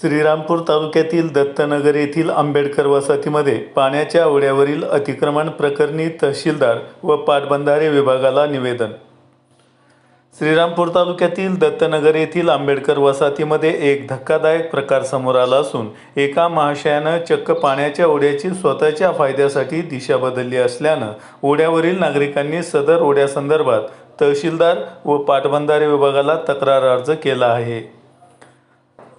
श्रीरामपूर तालुक्यातील दत्तनगर येथील आंबेडकर वसाहतीमध्ये पाण्याच्या ओढ्यावरील अतिक्रमण प्रकरणी तहसीलदार व पाटबंधारे विभागाला निवेदन. श्रीरामपूर तालुक्यातील दत्तनगर येथील आंबेडकर वसाहतीमध्ये एक धक्कादायक प्रकार समोर आला असून एका महाशयानं चक्क पाण्याच्या ओढ्याची स्वतःच्या फायद्यासाठी दिशा बदलली असल्यानं ओढ्यावरील नागरिकांनी सदर ओढ्यासंदर्भात तहसीलदार व पाटबंधारे विभागाला तक्रार अर्ज केला आहे.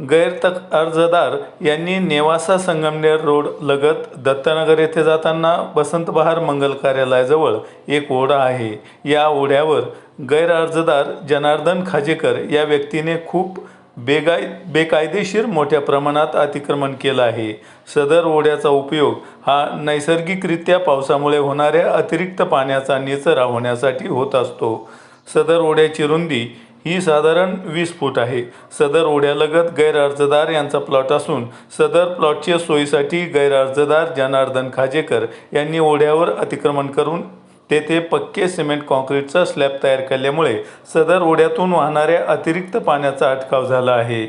गैरतक अर्जदार यांनी नेवासा संगमनेर रोड लगत दत्तनगर येथे जाताना वसंत बहार मंगल कार्यालयाजवळ एक ओढा आहे. या ओढ्यावर गैर अर्जदार जनार्दन खाजेकर या व्यक्तीने खूप बेगाय बेकायदेशीर मोठ्या प्रमाणात अतिक्रमण केलं आहे. सदर ओढ्याचा उपयोग हा नैसर्गिकरित्या पावसामुळे होणाऱ्या अतिरिक्त पाण्याचा निचरा होण्यासाठी होत असतो. सदर ओढ्याची रुंदी ही साधारण वीस फूट आहे. सदर ओढ्यालगत गैरअर्जदार यांचा प्लॉट असून सदर प्लॉटच्या सोयीसाठी गैरअर्जदार जनार्दन खाजेकर यांनी ओढ्यावर अतिक्रमण करून तेथे पक्के सिमेंट कॉन्क्रीटचा स्लॅब तयार केल्यामुळे सदर ओढ्यातून वाहणाऱ्या अतिरिक्त पाण्याचा अटकाव झाला आहे.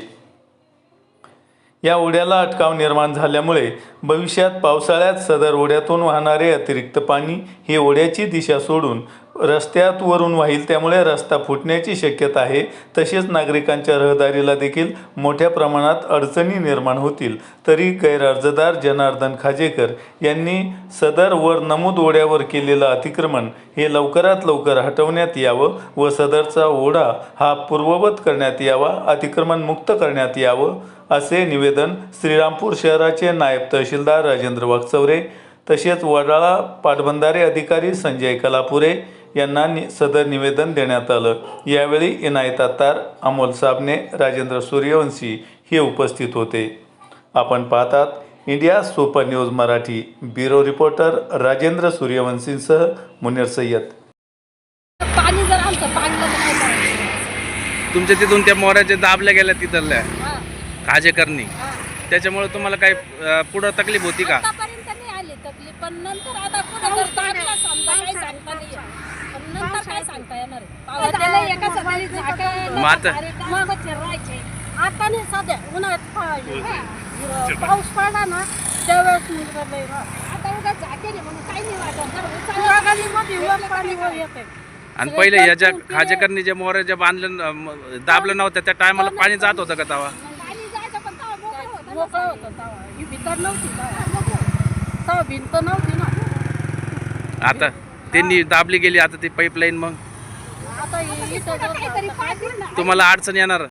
या ओढ्याला अटकाव निर्माण झाल्यामुळे भविष्यात पावसाळ्यात सदर ओढ्यातून वाहणारे अतिरिक्त पाणी हे ओढ्याची दिशा सोडून रस्त्यात वरून वाहील त्यामुळे रस्ता फुटण्याची शक्यता आहे. तसेच नागरिकांच्या रहदारीला देखील मोठ्या प्रमाणात अडचणी निर्माण होतील. तरी गैरअर्जदार जनार्दन खाजेकर यांनी सदर वर नमूद ओढ्यावर केलेलं अतिक्रमण हे लवकरात लवकर हटवण्यात यावं व सदरचा ओढा हा पूर्ववत करण्यात यावा अतिक्रमण मुक्त करण्यात यावं असे निवेदन श्रीरामपूर शहराचे नायब तहसीलदार राजेंद्र वागचौरे तसेच वडाळा पाटबंधारे अधिकारी संजय कलापुरे यांना नि सदर निवेदन देण्यात आलं. यावेळी इनायत अत्तार अमोल साबणे राजेंद्र सूर्यवंशी हे उपस्थित होते. आपण पाहतात India Super News Marathi bureau reporter Rajendra सूर्यवंशींसह Munir Sayyad. पाणी जर आमचं तर? तुमच्या तिथून त्या मोऱ्याच्या दाबल्या गेल्या तिथल्या काजेकरणी हा. त्याच्यामुळे तुम्हाला काही अं, पुढं तकलीफ होती का? आतापर्यंत नाही आली तकलीफ पण नंतर आता पुढे जर दाबला समजा काही सांगता नाही येत. पण नंतर काय सांगता येणार आहे? एका आता- मग मच्छर राहायचे. आता नाही सध्या उन्हाळ्यात पा- पाऊस पडला ना त्यावेळेस मुलगा. आता उगा म्हणून काही नाही वाटत. येते आणि पहिले याच्या खाजेकरणी जे मोऱ्या ज्या बांधलं दाबलं नव्हत्या त्या टायमाला पाणी जात होतं का तवा. ही नव्हती नव्हती आता? त्यांनी दाबली गेली आता ती पाईपलाईन मग. तुम्हाला अडचण येणार.